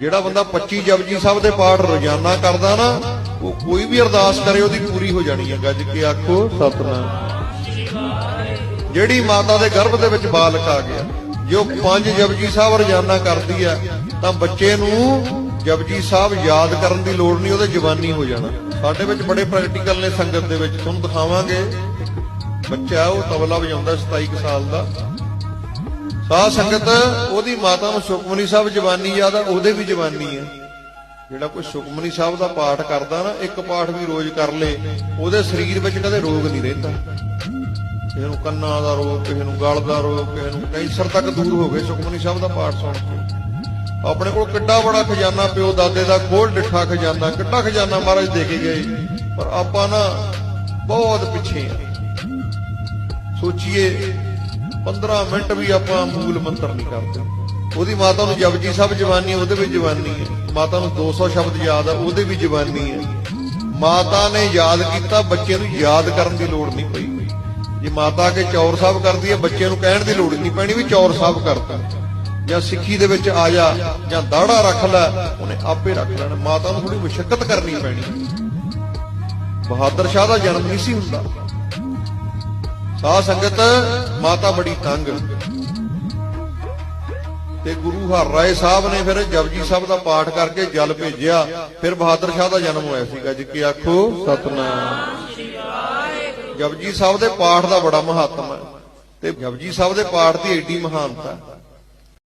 ਜਿਹੜਾ ਬੰਦਾ 25 ਜਪਜੀ ਸਾਹਿਬ ਦੇ ਪਾਠ ਰੋਜ਼ਾਨਾ ਕਰਦਾ ਨਾ, ਉਹ ਕੋਈ ਵੀ ਅਰਦਾਸ ਕਰੇ, ਉਹਦੀ ਪੂਰੀ ਹੋ ਜਾਣੀ ਹੈ ਗੱਜ ਕੇ ਆਖੋ, ਸਤਨਾਮ। ਜਿਹੜੀ ਮਾਤਾ ਦੇ ਗਰਭ ਦੇ ਵਿੱਚ ਬਾਲਕ ਆ ਗਿਆ, ਜੋ ਪੰਜ ਜਪਜੀ ਸਾਹਿਬ ਰੋਜ਼ਾਨਾ ਕਰਦੀ ਆ, ਤਾਂ ਬੱਚੇ ਨੂੰ ਜਪਜੀ ਸਾਹਿਬ ਯਾਦ ਕਰਨ ਦੀ ਲੋੜ ਨਹੀਂ, ਉਹਦੇ ਜਵਾਨੀ ਹੋ ਜਾਣਾ। ਸਾਡੇ ਵਿੱਚ ਬੜੇ ਪ੍ਰੈਕਟੀਕਲ ਨੇ ਸੰਗਤ ਦੇ ਵਿੱਚ, ਤੁਹਾਨੂੰ ਦਿਖਾਵਾਂਗੇ। ਬੱਚਾ ਉਹ ਤਬਲਾ ਵਜਾਉਂਦਾ 27 ਸਾਲ ਦਾ। ਸਾਧ ਸੰਗਤ, ਉਹਦੀ ਮਾਤਾ ਨੂੰ ਸੁਖਮਨੀ ਸਾਹਿਬ ਜਵਾਨੀ ਯਾਦ ਆ, ਉਹਦੇ ਵੀ ਜਵਾਨੀ ਹੈ ਜਿਹੜਾ ਕੋਈ ਸੁਖਮਨੀ ਸਾਹਿਬ ਦਾ ਪਾਠ ਕਰਦਾ ਨਾ, ਇੱਕ ਪਾਠ ਵੀ ਰੋਜ਼ ਕਰ ਲੇ, ਉਹਦੇ ਸਰੀਰ ਵਿੱਚ ਕਦੇ ਰੋਗ ਨਹੀਂ ਰਹਿੰਦਾ। ਕਿਸੇ ਨੂੰ ਕੰਨਾਂ ਦਾ ਰੋਗ, ਕਿਸੇ ਨੂੰ ਗਲ ਦਾ ਰੋਗ, ਕਿਸੇ ਨੂੰ ਕੈਂਸਰ ਤੱਕ ਦੂਰ ਹੋ ਗਏ ਸੁਖਮਨੀ ਸਾਹਿਬ ਦਾ ਪਾਠ ਸੁਣ ਕੇ। ਆਪਣੇ ਕੋਲ ਕਿੱਡਾ ਬੜਾ ਖਜ਼ਾਨਾ ਪਿਓ ਦਾਦੇ ਦਾ, ਖੋਲ ਡਿੱਠਾ ਖਜ਼ਾਨਾ, ਕਿੱਡਾ ਖਜ਼ਾਨਾ ਮਹਾਰਾਜ ਦੇ ਕੇ ਗਏ। ਪਰ ਆਪਾਂ ਨਾ ਬਹੁਤ ਪਿੱਛੇ ਆ। ਸੋਚੀਏ 15 ਮਿੰਟ ਵੀ ਆਪਾਂ ਮੂਲ ਮੰਤਰ ਨਹੀਂ ਕਰਦੇ। ਉਹਦੀ ਮਾਤਾ ਨੂੰ ਜਪਜੀ ਸਾਹਿਬ ਜਵਾਨੀ ਉਹਦੇ ਵੀ ਜਵਾਨੀ ਹੈ। ਮਾਤਾ ਨੂੰ 200 ਸ਼ਬਦ ਯਾਦ ਆ, ਉਹਦੇ ਵੀ ਜਵਾਨੀ ਹੈ। ਮਾਤਾ ਨੇ ਯਾਦ ਕੀਤਾ, ਬੱਚੇ ਨੂੰ ਯਾਦ ਕਰਨ ਦੀ ਲੋੜ ਨਹੀਂ ਪਈ। ਜੇ ਮਾਤਾ ਕੇ ਚੌਰ ਸਾਹਿਬ ਕਰਦੀ ਹੈ ਬੱਚੇ ਨੂੰ ਕਹਿਣ ਦੀ ਲੋੜ ਨਹੀਂ ਪੈਣੀ ਵੀ ਚੌਰ ਸਾਹਿਬ ਕਰਤਾ। ਜਾਂ ਸਿੱਖੀ ਦੇ ਵਿੱਚ ਆ ਜਾ, ਜਾਂ ਦਾੜਾ ਰੱਖ ਲੈ, ਉਹਨੇ ਆਪੇ ਰੱਖ ਲੈਣਾ। ਮਾਤਾ ਨੂੰ ਥੋੜੀ ਮੁਸ਼ਕਲ ਕਰਨੀ ਪੈਣੀ। ਬਹਾਦਰ ਸ਼ਾਹ ਦਾ ਜਨਮ ਨਹੀਂ ਸੀ ਹੁੰਦਾ। ਸਾਧ ਸੰਗਤ, ਮਾਤਾ ਬੜੀ ਤੰਗ। ਤੇ ਗੁਰੂ ਹਰ ਰਾਏ ਸਾਹਿਬ ਨੇ ਫਿਰ ਜਪਜੀ ਸਾਹਿਬ ਦਾ ਪਾਠ ਕਰਕੇ ਜਲ ਭੇਜਿਆ। ਫਿਰ ਬਹਾਦਰ ਸ਼ਾਹ ਦਾ ਜਨਮ ਹੋਇਆ ਸੀਗਾ, ਜੀ ਕੀ ਆਖੋ? ਸਤਨਾਮ। ਜਪਜੀ ਸਾਹਿਬ ਦੇ ਪਾਠ ਦਾ ਬੜਾ ਮਹੱਤਮ ਹੈ। ਤੇ ਜਪਜੀ ਸਾਹਿਬ ਦੇ ਪਾਠ ਦੀ ਏਡੀ ਮਹਾਨਤਾ